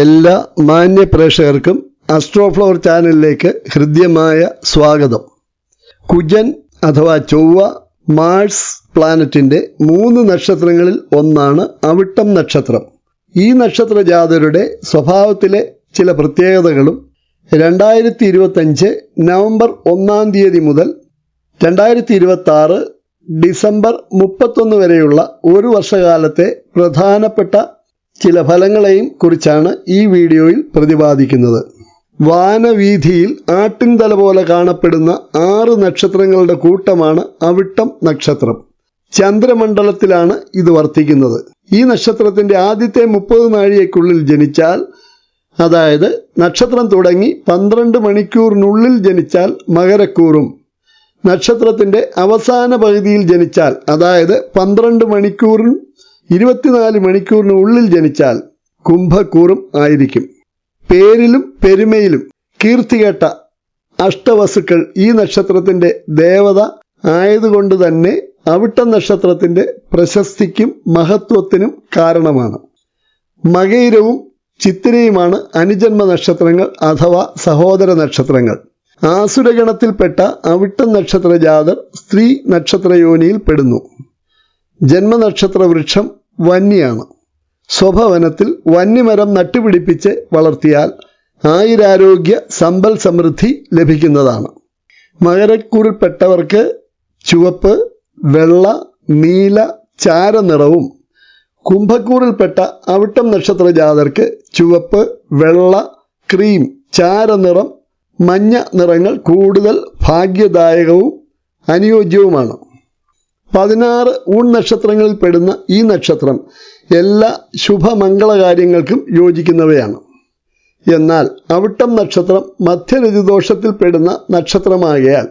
എല്ലാ മാന്യ പ്രേക്ഷകർക്കും അസ്ട്രോഫ്ലവർ ചാനലിലേക്ക് ഹൃദ്യമായ സ്വാഗതം. കുജൻ അഥവാ ചൊവ്വ മാഴ്സ് പ്ലാനറ്റിന്റെ മൂന്ന് നക്ഷത്രങ്ങളിൽ ഒന്നാണ് അവിട്ടം നക്ഷത്രം. ഈ നക്ഷത്ര ജാതരുടെ സ്വഭാവത്തിലെ ചില പ്രത്യേകതകളും രണ്ടായിരത്തി ഇരുപത്തഞ്ച് നവംബർ ഒന്നാം തീയതി മുതൽ രണ്ടായിരത്തി ഇരുപത്തി ഡിസംബർ മുപ്പത്തൊന്ന് വരെയുള്ള ഒരു വർഷകാലത്തെ പ്രധാനപ്പെട്ട ചില ഫലങ്ങളെയും കുറിച്ചാണ് ഈ വീഡിയോയിൽ പ്രതിപാദിക്കുന്നത്. വാനവീഥിയിൽ ആട്ടിൻതല പോലെ കാണപ്പെടുന്ന ആറ് നക്ഷത്രങ്ങളുടെ കൂട്ടമാണ് അവിട്ടം നക്ഷത്രം. ചന്ദ്രമണ്ഡലത്തിലാണ് ഇത് വർത്തിക്കുന്നത്. ഈ നക്ഷത്രത്തിന്റെ ആദ്യത്തെ മുപ്പത് നാഴികയ്ക്കുള്ളിൽ ജനിച്ചാൽ അതായത് നക്ഷത്രം തുടങ്ങി പന്ത്രണ്ട് മണിക്കൂറിനുള്ളിൽ ജനിച്ചാൽ മകരക്കൂറും. നക്ഷത്രത്തിന്റെ അവസാന പകുതിയിൽ ജനിച്ചാൽ അതായത് പന്ത്രണ്ട് മണിക്കൂറിനും ഇരുപത്തിനാല് മണിക്കൂറിനുള്ളിൽ ജനിച്ചാൽ കുംഭക്കൂറും ആയിരിക്കും. പേരിലും പെരുമയിലും കീർത്തികേട്ട അഷ്ടവസ്തുക്കൾ ഈ നക്ഷത്രത്തിന്റെ ദേവത ആയതുകൊണ്ട് തന്നെ അവിട്ട നക്ഷത്രത്തിന്റെ പ്രശസ്തിക്കും മഹത്വത്തിനും കാരണമാണ്. മകയിരവും ചിത്തിരയുമാണ് അനുജന്മ നക്ഷത്രങ്ങൾ അഥവാ സഹോദര നക്ഷത്രങ്ങൾ. ആസുരഗണത്തിൽപ്പെട്ട അവിട്ട നക്ഷത്ര ജാതർ സ്ത്രീ നക്ഷത്രയോനിയിൽ പെടുന്നു. ജന്മനക്ഷത്ര വൃക്ഷം വന്യാണ് സ്വഭവനത്തിൽ വന്യമരം നട്ടുപിടിപ്പിച്ച് വളർത്തിയാൽ ആയുരാരോഗ്യ സമ്പൽ സമൃദ്ധി ലഭിക്കുന്നതാണ്. മകരക്കൂറിൽപ്പെട്ടവർക്ക് ചുവപ്പ് വെള്ള നീല ചാരനിറവും കുംഭക്കൂറിൽപ്പെട്ട അവിട്ടം നക്ഷത്ര ജാതർക്ക് ചുവപ്പ് വെള്ള ക്രീം ചാരനിറം മഞ്ഞ നിറങ്ങൾ കൂടുതൽ ഭാഗ്യദായകവും അനുയോജ്യവുമാണ്. പതിനാറ് ഊൺ നക്ഷത്രങ്ങളിൽ പെടുന്ന ഈ നക്ഷത്രം എല്ലാ ശുഭമംഗള കാര്യങ്ങൾക്കും യോജിക്കുന്നവയാണ്. എന്നാൽ അവിട്ടം നക്ഷത്രം മധ്യരതിദോഷത്തിൽ പെടുന്ന നക്ഷത്രമാകയാൽ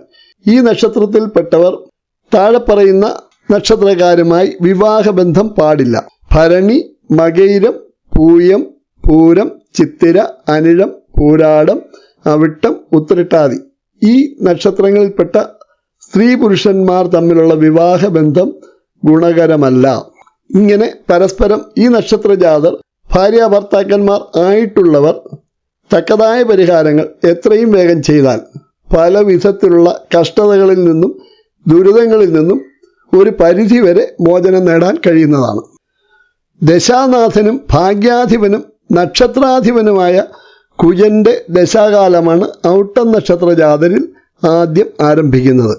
ഈ നക്ഷത്രത്തിൽപ്പെട്ടവർ താഴെ പറയുന്ന നക്ഷത്രകാരുമായി വിവാഹബന്ധം പാടില്ല. ഭരണി മകയിരം പൂയം പൂരം ചിത്തിര അനിഴം പൂരാടം അവിട്ടം ഉത്തരട്ടാതി ഈ നക്ഷത്രങ്ങളിൽപ്പെട്ട സ്ത്രീ പുരുഷന്മാർ തമ്മിലുള്ള വിവാഹബന്ധം ഗുണകരമല്ല. ഇങ്ങനെ പരസ്പരം ഈ നക്ഷത്ര ജാതർ ഭാര്യ ഭർത്താക്കന്മാർ ആയിട്ടുള്ളവർ തക്കതായ പരിഹാരങ്ങൾ എത്രയും വേഗം ചെയ്താൽ പല വിധത്തിലുള്ള കഷ്ടതകളിൽ നിന്നും ദുരിതങ്ങളിൽ നിന്നും ഒരു പരിധി വരെ മോചനം നേടാൻ കഴിയുന്നതാണ്. ദശാനാഥനും ഭാഗ്യാധിപനും നക്ഷത്രാധിപനുമായ കുജന്റെ ദശാകാലമാണ് ഔട്ടം നക്ഷത്ര ജാതരിൽ ആദ്യം ആരംഭിക്കുന്നത്.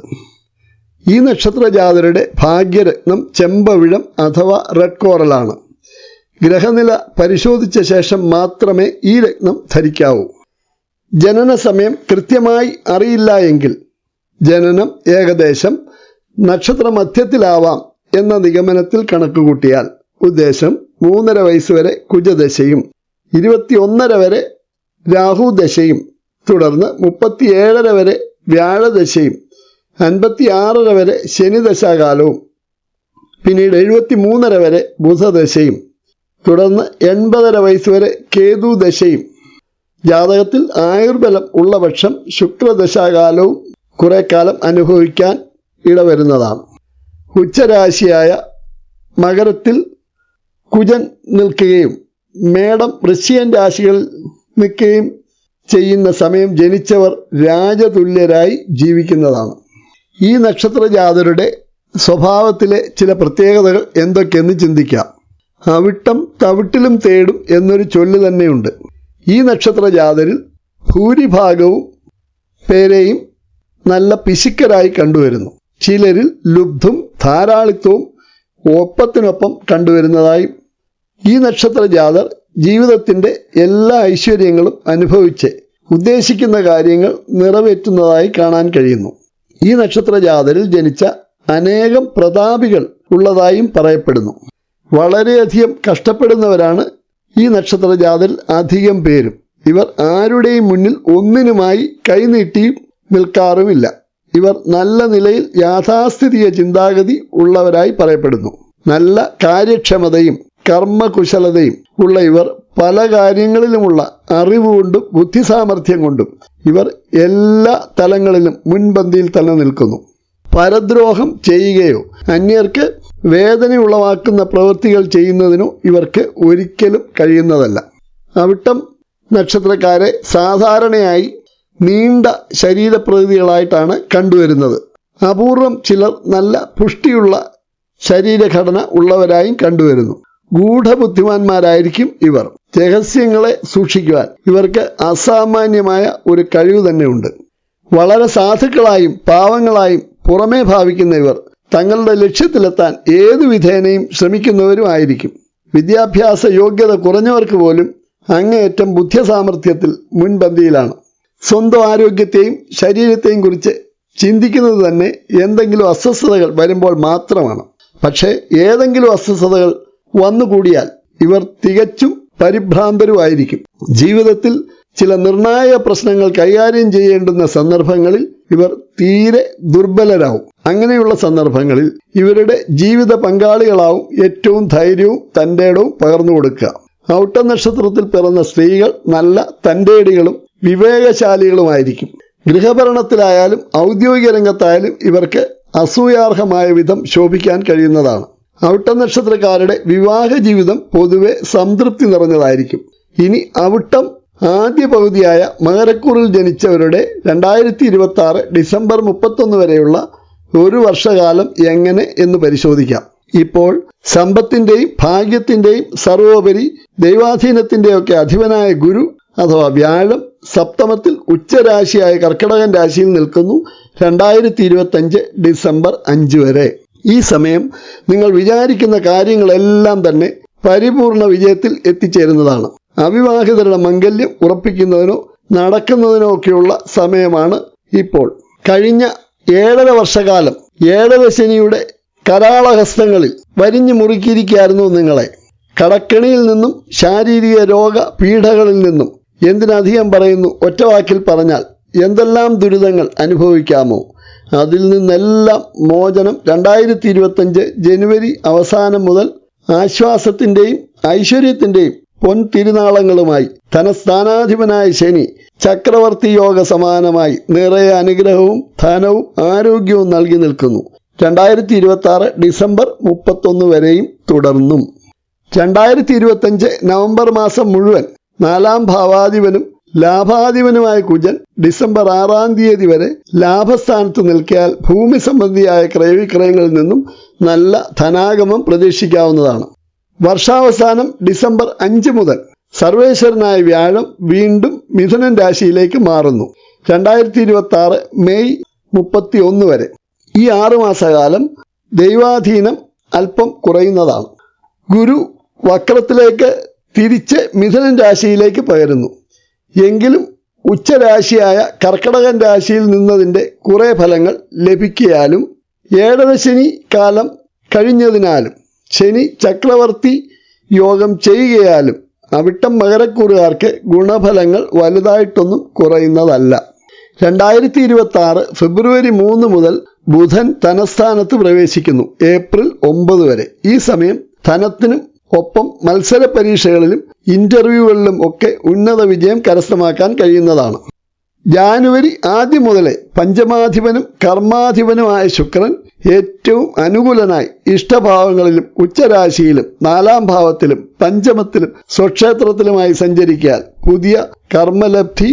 ഈ നക്ഷത്രജാതരുടെ ഭാഗ്യരത്നം ചെമ്പവിഴം അഥവാ റെഡ് കോറലാണ് ഗ്രഹനില പരിശോധിച്ച ശേഷം മാത്രമേ ഈ രത്നം ധരിക്കാവൂ. ജനന സമയം കൃത്യമായി അറിയില്ല എങ്കിൽ ജനനം ഏകദേശം നക്ഷത്ര മധ്യത്തിലാവാം എന്ന നിഗമനത്തിൽ കണക്കുകൂട്ടിയാൽ ഉദ്ദേശം മൂന്നര വയസ്സ് വരെ കുജദശയും ഇരുപത്തിയൊന്നര വരെ രാഹുദശയും തുടർന്ന് മുപ്പത്തിയേഴര വരെ വ്യാഴദശയും അൻപത്തിയാറര വരെ ശനിദശാകാലവും പിന്നീട് എഴുപത്തി മൂന്നര വരെ ബുധദശയും തുടർന്ന് എൺപതര വയസ്സ് വരെ കേതു ദശയും ജാതകത്തിൽ ആയുർബലം ഉള്ള പക്ഷം ശുക്രദശാകാലവും കുറെ കാലം അനുഭവിക്കാൻ ഇടവരുന്നതാണ്. ഉച്ചരാശിയായ മകരത്തിൽ കുജൻ നിൽക്കുകയും മേടം റഷ്യൻ രാശികളിൽ നിൽക്കുകയും ചെയ്യുന്ന സമയം ജനിച്ചവർ രാജതുല്യരായി ജീവിക്കുന്നതാണ്. ഈ നക്ഷത്രജാതരുടെ സ്വഭാവത്തിലെ ചില പ്രത്യേകതകൾ എന്തൊക്കെയെന്ന് ചിന്തിക്കാം. അവിട്ടം തവിട്ടിലും തേടും എന്നൊരു ചൊല്ല് തന്നെയുണ്ട്. ഈ നക്ഷത്ര ജാതരിൽ ഭൂരിഭാഗവും പേരെയും നല്ല പിശുക്കരായി കണ്ടുവരുന്നു. ചിലരിൽ ലുബ്ധും ധാരാളിത്വവും ഒപ്പത്തിനൊപ്പം കണ്ടുവരുന്നതായും ഈ നക്ഷത്ര ജാതർ ജീവിതത്തിന്റെ എല്ലാ ഐശ്വര്യങ്ങളും അനുഭവിച്ച് ഉദ്ദേശിക്കുന്ന കാര്യങ്ങൾ നിറവേറ്റുന്നതായി കാണാൻ കഴിയുന്നു. ഈ നക്ഷത്ര ജാതരിൽ ജനിച്ച അനേകം പ്രതാപികൾ ഉള്ളതായും പറയപ്പെടുന്നു. വളരെയധികം കഷ്ടപ്പെടുന്നവരാണ് ഈ നക്ഷത്ര ജാതരിൽ അധികം പേരും. ഇവർ ആരുടെയും മുന്നിൽ ഒന്നിനുമായി കൈനീട്ടിയും നിൽക്കാറുമില്ല. ഇവർ നല്ല നിലയിൽ യാഥാസ്ഥിതിക ചിന്താഗതി ഉള്ളവരായി പറയപ്പെടുന്നു. നല്ല കാര്യക്ഷമതയും കർമ്മകുശലതയും ഉള്ള ഇവർ പല കാര്യങ്ങളിലുമുള്ള അറിവ് കൊണ്ടും ബുദ്ധിസാമർഥ്യം കൊണ്ടും ഇവർ എല്ലാ തലങ്ങളിലും മുൻപന്തിയിൽ തന്നെ നിൽക്കുന്നു. പരദ്രോഹം ചെയ്യുകയോ അന്യർക്ക് വേദന ഉളവാക്കുന്ന പ്രവൃത്തികൾ ചെയ്യുന്നതിനോ ഇവർക്ക് ഒരിക്കലും കഴിയുന്നതല്ല. അവിട്ടം നക്ഷത്രക്കാരെ സാധാരണയായി നീണ്ട ശരീരപ്രകൃതികളായിട്ടാണ് കണ്ടുവരുന്നത്. അപൂർവം ചിലർ നല്ല പുഷ്ടിയുള്ള ശരീരഘടന ഉള്ളവരായും കണ്ടുവരുന്നു. ഗൂഢബുദ്ധിമാന്മാരായിരിക്കും ഇവർ. രഹസ്യങ്ങളെ സൂക്ഷിക്കുവാൻ ഇവർക്ക് അസാമാന്യമായ ഒരു കഴിവ് തന്നെയുണ്ട്. വളരെ സാധുക്കളായും പാവങ്ങളായും പുറമേ ഭാവിക്കുന്ന ഇവർ തങ്ങളുടെ ലക്ഷ്യത്തിലെത്താൻ ഏതു വിധേനയും ശ്രമിക്കുന്നവരുമായിരിക്കും വിദ്യാഭ്യാസ യോഗ്യത കുറഞ്ഞവർക്ക് പോലും അങ്ങേയറ്റം ബുദ്ധിസാമർഥ്യത്തിൽ മുൻപന്തിയിലാണ്. സ്വന്തം ആരോഗ്യത്തെയും ശരീരത്തെയും കുറിച്ച് ചിന്തിക്കുന്നത് തന്നെ എന്തെങ്കിലും അസ്വസ്ഥതകൾ വരുമ്പോൾ മാത്രമാണ്. പക്ഷേ ഏതെങ്കിലും അസ്വസ്ഥതകൾ വന്നുകൂടിയാൽ ഇവർ തികച്ചും പരിഭ്രാന്തരുമായിരിക്കും. ജീവിതത്തിൽ ചില നിർണായക പ്രശ്നങ്ങൾ കൈകാര്യം ചെയ്യേണ്ടുന്ന സന്ദർഭങ്ങളിൽ ഇവർ തീരെ ദുർബലരാവും. അങ്ങനെയുള്ള സന്ദർഭങ്ങളിൽ ഇവരുടെ ജീവിത പങ്കാളികളാവും ഏറ്റവും ധൈര്യവും തന്റെടവും പകർന്നു കൊടുക്കുക. ഔട്ട നക്ഷത്രത്തിൽ പിറന്ന സ്ത്രീകൾ നല്ല തന്റെടികളും വിവേകശാലികളുമായിരിക്കും. ഗൃഹഭരണത്തിലായാലും ഔദ്യോഗിക രംഗത്തായാലും ഇവർക്ക് അസൂയാർഹമായ വിധം ശോഭിക്കാൻ കഴിയുന്നതാണ്. ഔട്ട നക്ഷത്രക്കാരുടെ വിവാഹ ജീവിതം പൊതുവെ സംതൃപ്തി നിറഞ്ഞതായിരിക്കും. ഇനി അവിട്ടം ആദ്യ പകുതിയായ മകരക്കൂറിൽ ജനിച്ചവരുടെ രണ്ടായിരത്തി ഇരുപത്തി ആറ് ഡിസംബർ മുപ്പത്തൊന്ന് വരെയുള്ള ഒരു വർഷകാലം എങ്ങനെ എന്ന് പരിശോധിക്കാം. ഇപ്പോൾ സമ്പത്തിന്റെയും ഭാഗ്യത്തിന്റെയും സർവോപരി ദൈവാധീനത്തിന്റെയൊക്കെ അധിപനായ ഗുരു അഥവാ വ്യാഴം സപ്തമത്തിൽ ഉച്ചരാശിയായ കർക്കിടകൻ രാശിയിൽ നിൽക്കുന്നു രണ്ടായിരത്തി ഡിസംബർ അഞ്ച് വരെ. ഈ സമയം നിങ്ങൾ വിചാരിക്കുന്ന കാര്യങ്ങളെല്ലാം തന്നെ പരിപൂർണ വിജയത്തിൽ എത്തിച്ചേരുന്നതാണ്. അവിവാഹിതരുടെ മംഗല്യം ഉറപ്പിക്കുന്നതിനോ നടക്കുന്നതിനോ ഒക്കെയുള്ള സമയമാണ് ഇപ്പോൾ. കഴിഞ്ഞ ഏഴര വർഷകാലം ഏഴര ശനിയുടെ കരാളഹസ്തങ്ങളിൽ വരിഞ്ഞു മുറുക്കിയിരിക്കുകയായിരുന്നു നിങ്ങളെ. കടക്കണിയിൽ നിന്നും ശാരീരിക രോഗ പീഡകളിൽ നിന്നും എന്തിനധികം പറയുന്നു ഒറ്റവാക്കിൽ പറഞ്ഞാൽ എന്തെല്ലാം ദുരിതങ്ങൾ അനുഭവിക്കാമോ? അതിൽ നിന്നെല്ലാം മോചനം രണ്ടായിരത്തി ഇരുപത്തഞ്ച് ജനുവരി അവസാനം മുതൽ ആശ്വാസത്തിന്റെയും ഐശ്വര്യത്തിന്റെയും പൊൻ തിരുനാളങ്ങളുമായി ധനസ്ഥാനാധിപനായ ശനി ചക്രവർത്തി യോഗ സമാനമായി നിറയെ അനുഗ്രഹവും ധനവും ആരോഗ്യവും നൽകി നിൽക്കുന്നു. രണ്ടായിരത്തി ഇരുപത്തി ആറ് ഡിസംബർ മുപ്പത്തൊന്ന് വരെയും തുടർന്നും. രണ്ടായിരത്തി ഇരുപത്തഞ്ച് നവംബർ മാസം മുഴുവൻ നാലാം ഭാവാധിപനും ലാഭാധിപനുമായ കുജൻ ഡിസംബർ ആറാം തീയതി വരെ ലാഭസ്ഥാനത്ത് നിൽക്കിയാൽ ഭൂമി സംബന്ധിയായ ക്രയവിക്രയങ്ങളിൽ നിന്നും നല്ല ധനാഗമം പ്രതീക്ഷിക്കാവുന്നതാണ്. വർഷാവസാനം ഡിസംബർ അഞ്ച് മുതൽ സർവേശ്വരനായ വ്യാഴം വീണ്ടും മിഥുനൻ രാശിയിലേക്ക് മാറുന്നു. രണ്ടായിരത്തി ഇരുപത്തി ആറ് മെയ് മുപ്പത്തി ഒന്ന് വരെ. ഈ ആറുമാസകാലം ദൈവാധീനം അല്പം കുറയുന്നതാണ്. ഗുരു വക്രത്തിലേക്ക് തിരിച്ച് മിഥുനൻ രാശിയിലേക്ക് പകരുന്നു. എങ്കിലും ഉച്ചരാശിയായ കർക്കടകൻ രാശിയിൽ നിന്നതിന്റെ കുറേ ഫലങ്ങൾ ലഭിക്കിയാലും ഏഴര ശനി കാലം കഴിഞ്ഞതിനാലും ശനി ചക്രവർത്തി യോഗം ചെയ്യുകയാലും അവിട്ടം മകരക്കൂറുകാർക്ക് ഗുണഫലങ്ങൾ വലുതായിട്ടൊന്നും കുറയുന്നതല്ല. രണ്ടായിരത്തി ഇരുപത്തി ആറ് ഫെബ്രുവരി മൂന്ന് മുതൽ ബുധൻ ധനസ്ഥാനത്ത് പ്രവേശിക്കുന്നു. ഏപ്രിൽ ഒമ്പത് വരെ. ഈ സമയം ധനത്തിനും ഒപ്പം മത്സര പരീക്ഷകളിലും ഇന്റർവ്യൂകളിലും ഒക്കെ ഉന്നത വിജയം കരസ്ഥമാക്കാൻ കഴിയുന്നതാണ്. ജാനുവരി ആദ്യം മുതലേ പഞ്ചമാധിപനും കർമാധിപനുമായ ശുക്രൻ ഏറ്റവും അനുകൂലനായി ഇഷ്ടഭാവങ്ങളിലും ഉച്ചരാശിയിലും നാലാം ഭാവത്തിലും പഞ്ചമത്തിലും സ്വക്ഷേത്രത്തിലുമായി സഞ്ചരിക്കാൻ പുതിയ കർമ്മലബ്ധി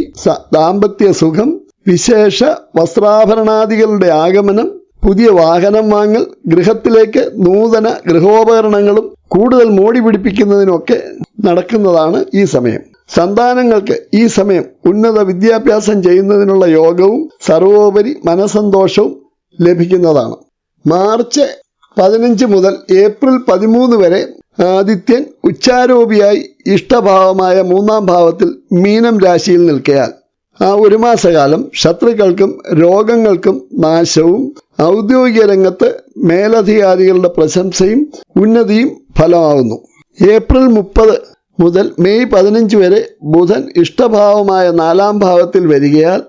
ദാമ്പത്യ സുഖം വിശേഷ വസ്ത്രാഭരണാദികളുടെ ആഗമനം പുതിയ വാഹനം വാങ്ങൽ ഗൃഹത്തിലേക്ക് നൂതന ഗൃഹോപകരണങ്ങളും കൂടുതൽ മോടി പിടിപ്പിക്കുന്നതിനൊക്കെ നടക്കുന്നതാണ് ഈ സമയം. സന്താനങ്ങൾക്ക് ഈ സമയം ഉന്നത വിദ്യാഭ്യാസം ചെയ്യുന്നതിനുള്ള യോഗവും സർവോപരി മനസന്തോഷവും ലഭിക്കുന്നതാണ്. മാർച്ച് പതിനഞ്ച് മുതൽ ഏപ്രിൽ പതിമൂന്ന് വരെ ആദിത്യൻ ഉച്ചാരോപിയായി ഇഷ്ടഭാവമായ മൂന്നാം ഭാവത്തിൽ മീനം രാശിയിൽ നിൽക്കയാൽ ഒരു മാസകാലം ശത്രുക്കൾക്കും രോഗങ്ങൾക്കും നാശവും ഔദ്യോഗിക രംഗത്ത് മേലധികാരികളുടെ പ്രശംസയും ഉന്നതിയും ഫലമാകുന്നു. ഏപ്രിൽ മുപ്പത് മുതൽ മെയ് പതിനഞ്ച് വരെ ബുധൻ ഇഷ്ടഭാവമായ നാലാം ഭാവത്തിൽ വരികയാൽ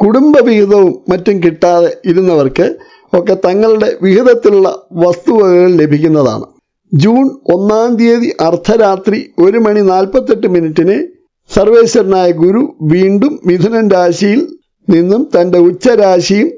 കുടുംബ വിഹിതവും മറ്റും കിട്ടാതെ ഇരുന്നവർക്ക് ഒക്കെ തങ്ങളുടെ വിഹിതത്തിലുള്ള വസ്തുവകകൾ ലഭിക്കുന്നതാണ്. ജൂൺ ഒന്നാം തീയതി അർദ്ധരാത്രി ഒരു മണി നാൽപ്പത്തെട്ട് മിനിറ്റിന് സർവേശ്വരനായ ഗുരു വീണ്ടും മിഥുനൻ രാശിയിൽ നിന്നും തന്റെ ഉച്ചരാശിയും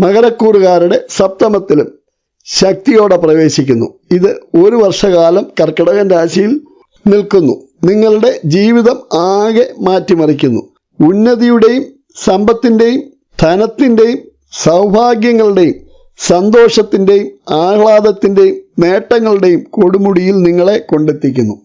മകരക്കൂറുകാരുടെ സപ്തമത്തിലും ശക്തിയോടെ പ്രവേശിക്കുന്നു. ഇത് ഒരു വർഷകാലം കർക്കിടകൻ രാശിയിൽ നിൽക്കുന്നു. നിങ്ങളുടെ ജീവിതം ആകെ മാറ്റിമറിക്കുന്നു. ഉന്നതിയുടെയും സമ്പത്തിന്റെയും ധനത്തിന്റെയും സൗഭാഗ്യങ്ങളുടെയും സന്തോഷത്തിന്റെയും ആഹ്ലാദത്തിന്റെയും നേട്ടങ്ങളുടെയും കൊടുമുടിയിൽ നിങ്ങളെ കൊണ്ടെത്തിക്കുന്നു.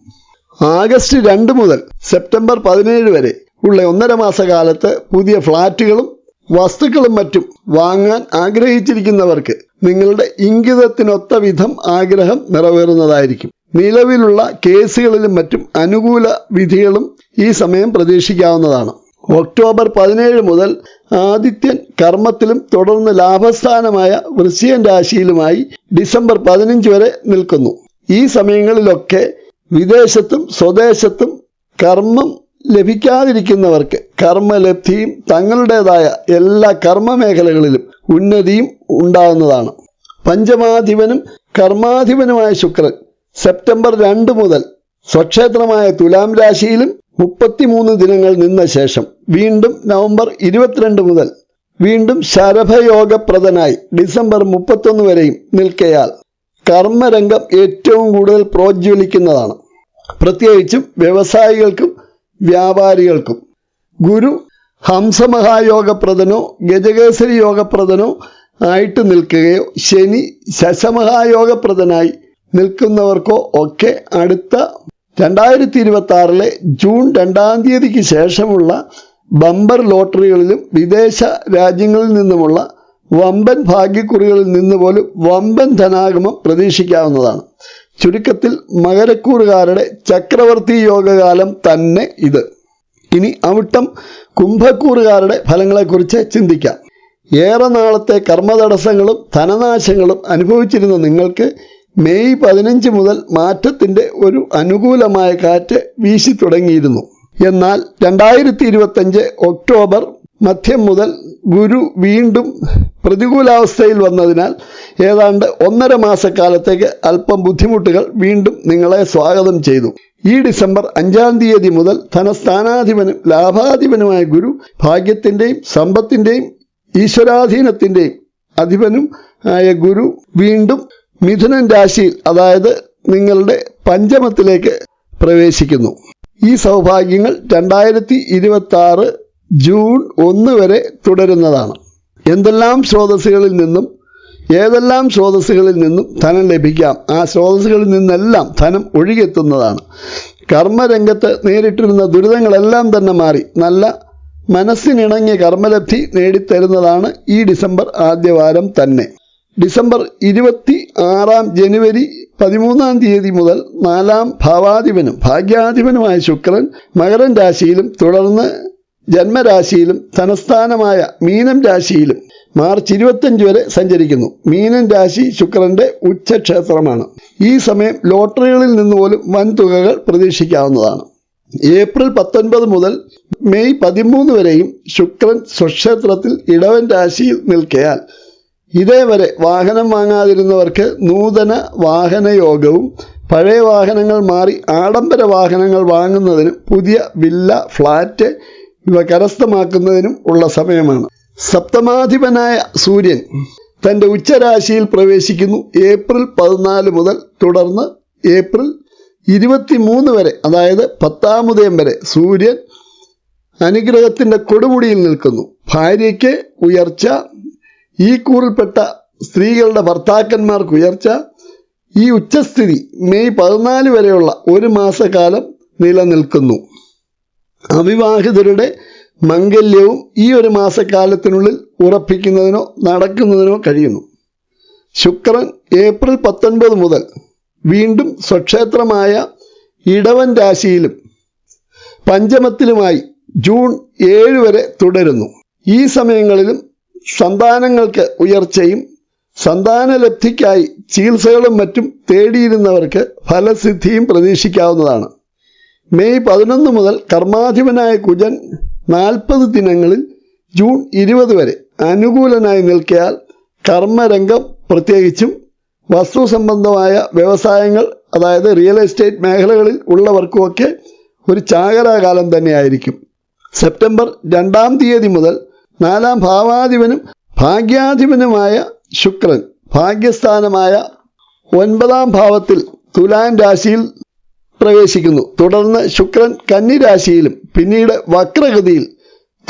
ആഗസ്റ്റ് രണ്ട് മുതൽ സെപ്റ്റംബർ പതിനേഴ് വരെ ഉള്ള ഒന്നര മാസകാലത്ത് പുതിയ ഫ്ളാറ്റുകളും വസ്തുക്കളും മറ്റും വാങ്ങാൻ ആഗ്രഹിച്ചിരിക്കുന്നവർക്ക് നിങ്ങളുടെ ഇംഗിതത്തിനൊത്ത വിധം ആഗ്രഹം നിറവേറുന്നതായിരിക്കും. നിലവിലുള്ള കേസുകളിലും മറ്റും അനുകൂല വിധികളും ഈ സമയം പ്രതീക്ഷിക്കാവുന്നതാണ്. ഒക്ടോബർ പതിനേഴ് മുതൽ ആദിത്യൻ കർമ്മത്തിലും തുടർന്ന് ലാഭസ്ഥാനമായ വൃശ്ചികൻ രാശിയിലുമായി ഡിസംബർ പതിനഞ്ച് വരെ നിൽക്കുന്നു. ഈ സമയങ്ങളിലൊക്കെ വിദേശത്തും സ്വദേശത്തും കർമ്മം ലഭിക്കാതിരിക്കുന്നവർക്ക് കർമ്മലബ്ധിയും തങ്ങളുടേതായ എല്ലാ കർമ്മ മേഖലകളിലും ഉന്നതിയും ഉണ്ടാകുന്നതാണ്. പഞ്ചമാധിപനും കർമാധിപനുമായ ശുക്രൻ സെപ്റ്റംബർ രണ്ട് മുതൽ സ്വക്ഷേത്രമായ തുലാം രാശിയിലും മുപ്പത്തിമൂന്ന് ദിനങ്ങൾ നിന്ന ശേഷം വീണ്ടും നവംബർ ഇരുപത്തിരണ്ട് മുതൽ വീണ്ടും ശരഭയോഗപ്രദനായി ഡിസംബർ മുപ്പത്തൊന്ന് വരെയും നിൽക്കയാൽ കർമ്മരംഗം ഏറ്റവും കൂടുതൽ പ്രോജ്വലിക്കുന്നതാണ്. പ്രത്യേകിച്ചും വ്യവസായികൾക്കും വ്യാപാരികൾക്കും. ഗുരു ഹംസമഹായോഗപ്രദനോ ഗജകേസരി യോഗപ്രദനോ ആയിട്ട് നിൽക്കുകയോ ശനി ശശമഹായോഗപ്രദനായി നിൽക്കുന്നവർക്കോ ഒക്കെ അടുത്ത രണ്ടായിരത്തി ഇരുപത്തി ആറിലെ ജൂൺ രണ്ടാം തീയതിക്ക് ശേഷമുള്ള ബമ്പർ ലോട്ടറികളിലും വിദേശ രാജ്യങ്ങളിൽ നിന്നുമുള്ള വമ്പൻ ഭാഗ്യക്കുറികളിൽ നിന്ന് പോലും വമ്പൻ ധനാഗമം പ്രതീക്ഷിക്കാവുന്നതാണ്. ചുരുക്കത്തിൽ മകരക്കൂറുകാരുടെ ചക്രവർത്തി യോഗകാലം തന്നെ ഇത്. ഇനി അവിട്ടം കുംഭക്കൂറുകാരുടെ ഫലങ്ങളെക്കുറിച്ച് ചിന്തിക്കാം. ഏറെ നാളത്തെ കർമ്മതടസ്സങ്ങളും ധനനാശങ്ങളും അനുഭവിച്ചിരുന്ന നിങ്ങൾക്ക് മെയ് പതിനഞ്ച് മുതൽ മാറ്റത്തിന്റെ ഒരു അനുകൂലമായ കാറ്റ് വീശി തുടങ്ങിയിരുന്നു. എന്നാൽ രണ്ടായിരത്തി ഇരുപത്തഞ്ച് ഒക്ടോബർ മധ്യം മുതൽ ഗുരു വീണ്ടും പ്രതികൂലാവസ്ഥയിൽ വന്നതിനാൽ ഏതാണ്ട് ഒന്നര മാസക്കാലത്തേക്ക് അല്പം ബുദ്ധിമുട്ടുകൾ വീണ്ടും നിങ്ങളെ സ്വാഗതം ചെയ്തു. ഈ ഡിസംബർ അഞ്ചാം തീയതി മുതൽ ധനസ്ഥാനാധിപനും ലാഭാധിപനുമായ ഗുരു ഭാഗ്യത്തിന്റെയും സമ്പത്തിന്റെയും ഈശ്വരാധീനത്തിന്റെയും അധിപനും ആയ ഗുരു വീണ്ടും മിഥുനൻ രാശിയിൽ അതായത് നിങ്ങളുടെ പഞ്ചമത്തിലേക്ക് പ്രവേശിക്കുന്നു. ഈ സൗഭാഗ്യങ്ങൾ രണ്ടായിരത്തി ഇരുപത്തി ആറ് ജൂൺ ഒന്ന് വരെ തുടരുന്നതാണ്. എന്തെല്ലാം സ്രോതസ്സുകളിൽ നിന്നും ഏതെല്ലാം സ്രോതസ്സുകളിൽ നിന്നും ധനം ലഭിക്കാം ആ സ്രോതസ്സുകളിൽ നിന്നെല്ലാം ധനം ഒഴുകിയെത്തുന്നതാണ്. കർമ്മരംഗത്ത് നേരിട്ടിരുന്ന ദുരിതങ്ങളെല്ലാം തന്നെ മാറി നല്ല മനസ്സിനിണങ്ങിയ കർമ്മലബ്ധി നേടിത്തരുന്നതാണ് ഈ ഡിസംബർ ആദ്യവാരം തന്നെ. ഡിസംബർ ഇരുപത്തി ആറാം ജനുവരി പതിമൂന്നാം തീയതി മുതൽ നാലാം ഭാവാധിപനും ഭാഗ്യാധിപനുമായ ശുക്രൻ മകരൻ രാശിയിലും തുടർന്ന് ജന്മരാശിയിലും തനസ്ഥാനമായ മീനം രാശിയിലും മാർച്ച് ഇരുപത്തഞ്ച് വരെ സഞ്ചരിക്കുന്നു. മീനം രാശി ശുക്രന്റെ ഉച്ചക്ഷേത്രമാണ്. ഈ സമയം ലോട്ടറികളിൽ നിന്ന് പോലും വൻതുകകൾ പ്രതീക്ഷിക്കാവുന്നതാണ്. ഏപ്രിൽ പത്തൊൻപത് മുതൽ മെയ് പതിമൂന്ന് വരെയും ശുക്രൻ സ്വക്ഷേത്രത്തിൽ ഇടവൻ രാശിയിൽ നിൽക്കയാൽ ഇതേവരെ വാഹനം വാങ്ങാതിരുന്നവർക്ക് നൂതന വാഹനയോഗവും പഴയ വാഹനങ്ങൾ മാറി ആഡംബര വാഹനങ്ങൾ വാങ്ങുന്നതിനും പുതിയ വില്ല ഫ്ലാറ്റ് ഇവ കരസ്ഥമാക്കുന്നതിനും ഉള്ള സമയമാണ്. സപ്തമാധിപനായ സൂര്യൻ തന്റെ ഉച്ചരാശിയിൽ പ്രവേശിക്കുന്നു ഏപ്രിൽ പതിനാല് മുതൽ തുടർന്ന് ഏപ്രിൽ ഇരുപത്തിമൂന്ന് വരെ അതായത് പത്താമുദയം വരെ സൂര്യൻ അനുഗ്രഹത്തിന്റെ കൊടുമുടിയിൽ നിൽക്കുന്നു. ഭാര്യയ്ക്ക് ഉയർച്ച ഈ കൂറിൽപ്പെട്ട സ്ത്രീകളുടെ ഭർത്താക്കന്മാർക്ക് ഉയർച്ച ഈ ഉച്ചസ്ഥിതി മെയ് പതിനാല് വരെയുള്ള ഒരു മാസക്കാലം നിലനിൽക്കുന്നു. അവിവാഹിതരുടെ മംഗല്യവും ഈ ഒരു മാസക്കാലത്തിനുള്ളിൽ ഉറപ്പിക്കുന്നതിനോ നടക്കുന്നതിനോ കഴിയുന്നു. ശുക്രൻ ഏപ്രിൽ പത്തൊൻപത് മുതൽ വീണ്ടും സ്വക്ഷേത്രമായ ഇടവൻ രാശിയിലും പഞ്ചമത്തിലുമായി ജൂൺ ഏഴ് വരെ തുടരുന്നു. ഈ സമയങ്ങളിലും സന്താനങ്ങൾക്ക് ഉയർച്ചയും സന്താനലബ്ധിക്കായി ചികിത്സകളും മറ്റും തേടിയിരുന്നവർക്ക് ഫലസിദ്ധിയും പ്രതീക്ഷിക്കാവുന്നതാണ്. മെയ് പതിനൊന്ന് മുതൽ കർമാധിപനായ കുജൻ നാൽപ്പത് ദിനങ്ങളിൽ ജൂൺ ഇരുപത് വരെ അനുകൂലനായി നിൽക്കിയാൽ കർമ്മരംഗം പ്രത്യേകിച്ചും വസ്തു സംബന്ധമായ വ്യവസായങ്ങൾ അതായത് റിയൽ എസ്റ്റേറ്റ് മേഖലകളിൽ ഉള്ളവർക്കുമൊക്കെ ഒരു ചാകരാകാലം തന്നെയായിരിക്കും. സെപ്റ്റംബർ രണ്ടാം തീയതി മുതൽ നാലാം ഭാവാധിപനും ഭാഗ്യാധിപനുമായ ശുക്രൻ ഭാഗ്യസ്ഥാനമായ ഒൻപതാം ഭാവത്തിൽ തുലാൻ രാശിയിൽ പ്രവേശിക്കുന്നു. തുടർന്ന് ശുക്രൻ കന്നി രാശിയിലും പിന്നീട് വക്രഗതിയിൽ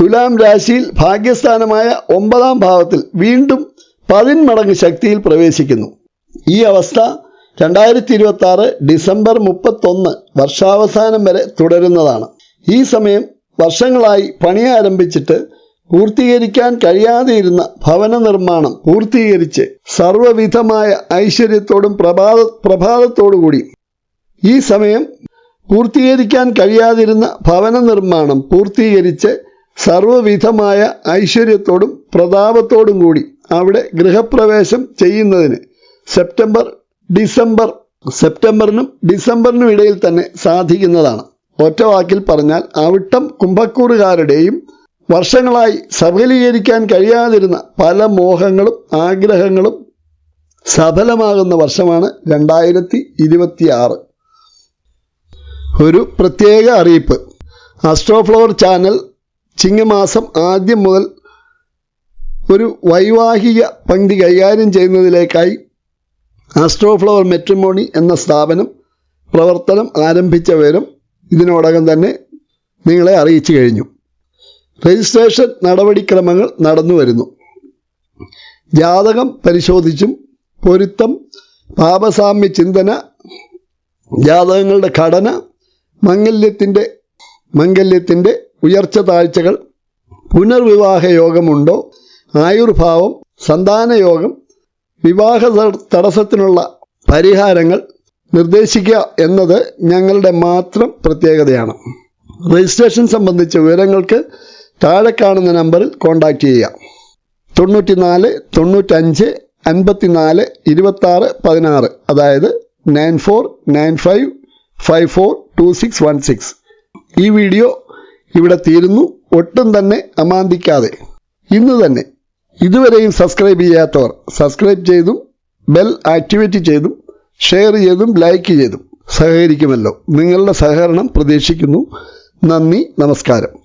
തുലാം രാശിയിൽ ഭാഗ്യസ്ഥാനമായ ഒമ്പതാം ഭാവത്തിൽ വീണ്ടും പതിന്മടങ്ങ് ശക്തിയിൽ പ്രവേശിക്കുന്നു. ഈ അവസ്ഥ രണ്ടായിരത്തി ഇരുപത്തി ആറ് ഡിസംബർ മുപ്പത്തൊന്ന് വർഷാവസാനം വരെ തുടരുന്നതാണ്. ഈ സമയം വർഷങ്ങളായി പണി ആരംഭിച്ചിട്ട് പൂർത്തീകരിക്കാൻ കഴിയാതെയിരുന്ന ഭവന നിർമ്മാണം പൂർത്തീകരിച്ച് സർവവിധമായ ഐശ്വര്യത്തോടും പ്രഭാത പ്രഭാതത്തോടുകൂടി ഈ സമയം പൂർത്തീകരിക്കാൻ കഴിയാതിരുന്ന ഭവന നിർമ്മാണം പൂർത്തീകരിച്ച് സർവവിധമായ ഐശ്വര്യത്തോടും പ്രതാപത്തോടും കൂടി അവിടെ ഗൃഹപ്രവേശം ചെയ്യുന്നതിന് സെപ്റ്റംബർ ഡിസംബർ സെപ്റ്റംബറിനും ഡിസംബറിനും ഇടയിൽ തന്നെ സാധിക്കുന്നതാണ്. ഒറ്റ വാക്കിൽ പറഞ്ഞാൽ അവിട്ടം കുംഭക്കൂറുകാരുടെയും വർഷങ്ങളായി സഫലീകരിക്കാൻ കഴിയാതിരുന്ന പല മോഹങ്ങളും ആഗ്രഹങ്ങളും സഫലമാകുന്ന വർഷമാണ് രണ്ടായിരത്തി ഇരുപത്തിയാറ്. ഒരു പ്രത്യേക അറിയിപ്പ്. അസ്ട്രോഫ്ലവർ ചാനൽ ചിങ്ങമാസം ആദ്യം മുതൽ ഒരു വൈവാഹിക പങ്ക്തി കൈകാര്യം ചെയ്യുന്നതിലേക്കായി ആസ്ട്രോഫ്ലവർ മെട്രിമോണി എന്ന സ്ഥാപനം പ്രവർത്തനം ആരംഭിച്ചവരും ഇതിനോടകം തന്നെ നിങ്ങളെ അറിയിച്ചു കഴിഞ്ഞു. രജിസ്ട്രേഷൻ നടപടിക്രമങ്ങൾ നടന്നു വരുന്നു. ജാതകം പരിശോധിച്ചും പൊരുത്തം പാപസാമ്യ ചിന്തന ജാതകങ്ങളുടെ ഘടന മംഗല്യത്തിന്റെ മംഗല്യത്തിന്റെ ഉയർച്ച താഴ്ചകൾ പുനർവിവാഹ യോഗമുണ്ടോ? ആയുർഭാവം സന്താനയോഗം വിവാഹ തട- തടസ്സത്തിനുള്ള പരിഹാരങ്ങൾ നിർദ്ദേശിക്കുക എന്നത് ഞങ്ങളുടെ മാത്രം പ്രത്യേകതയാണ്. രജിസ്ട്രേഷൻ സംബന്ധിച്ച വിവരങ്ങൾക്ക് താഴെ കാണുന്ന നമ്പറിൽ കോൺടാക്റ്റ് ചെയ്യുക. തൊണ്ണൂറ്റിനാല് തൊണ്ണൂറ്റഞ്ച് അൻപത്തിനാല് ഇരുപത്താറ് പതിനാറ് അതായത് nine four nine five five four two six one six ഈ വീഡിയോ ഇവിടെ തീരുന്നു. ഒട്ടും തന്നെ അമാന്തിക്കാതെ. ഇന്ന് തന്നെ ഇതുവരെയും സബ്സ്ക്രൈബ് ചെയ്യാത്തവർ സബ്സ്ക്രൈബ് ചെയ്തും ബെൽ ആക്ടിവേറ്റ് ചെയ്തും ഷെയർ ചെയ്തും ലൈക്ക് ചെയ്തും സഹകരിക്കുമല്ലോ. നിങ്ങളുടെ സഹകരണം പ്രതീക്ഷിക്കുന്നു. നന്ദി നമസ്കാരം.